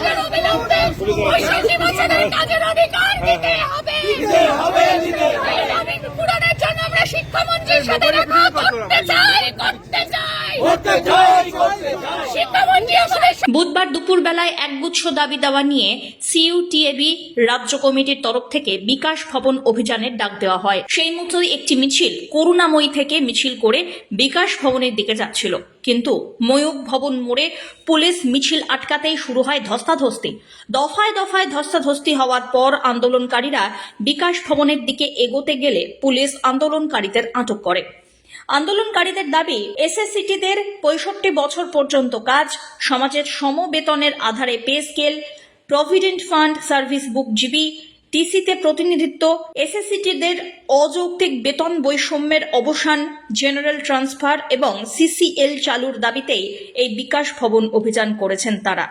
আমাদের অবিলম্বে পঁয়ষট্টি বছরের কাজের অধিকার দিতে হবে। পূরণের জন্য আমরা শিক্ষামন্ত্রীর সাথে দেখা করতে চাই করতে চাই। করতে আমাদের বুধবার দুপুরবেলায় একগুচ্ছ দাবি দাওয়া নিয়ে সিইউটিএবি রাজ্য কমিটির তরফ থেকে বিকাশ ভবন অভিযানের ডাক দেওয়া হয়। সেই মতোই একটি মিছিল করুণাময়ী থেকে মিছিল করে বিকাশ ভবনের দিকে যাচ্ছিল। কিন্তু ময়ূক ভবন মোড়ে পুলিশ মিছিল আটকাতেই শুরু হয় ধস্তাধস্তি। দফায় দফায় ধস্তাধস্তি হওয়ার পর আন্দোলনকারীরা বিকাশ ভবনের দিকে এগোতে গেলে পুলিশ আন্দোলনকারীদের আটক করে। আন্দোলনকারীদের দাবি, এসএসসিটিদের পঁয়ষট্টি বছর পর্যন্ত কাজ, সমাজের সমবেতনের আধারে pay scale, provident fund service বুকজীবী টিসিতে প্রতিনিধিত্ব, এসএসসিটিদের অযৌক্তিক বেতন বৈষম্যের অবসান, জেনারেল ট্রান্সফার এবং সিসিএল চালুর দাবিতেই এই বিকাশ ভবন অভিযান করেছেন তারা।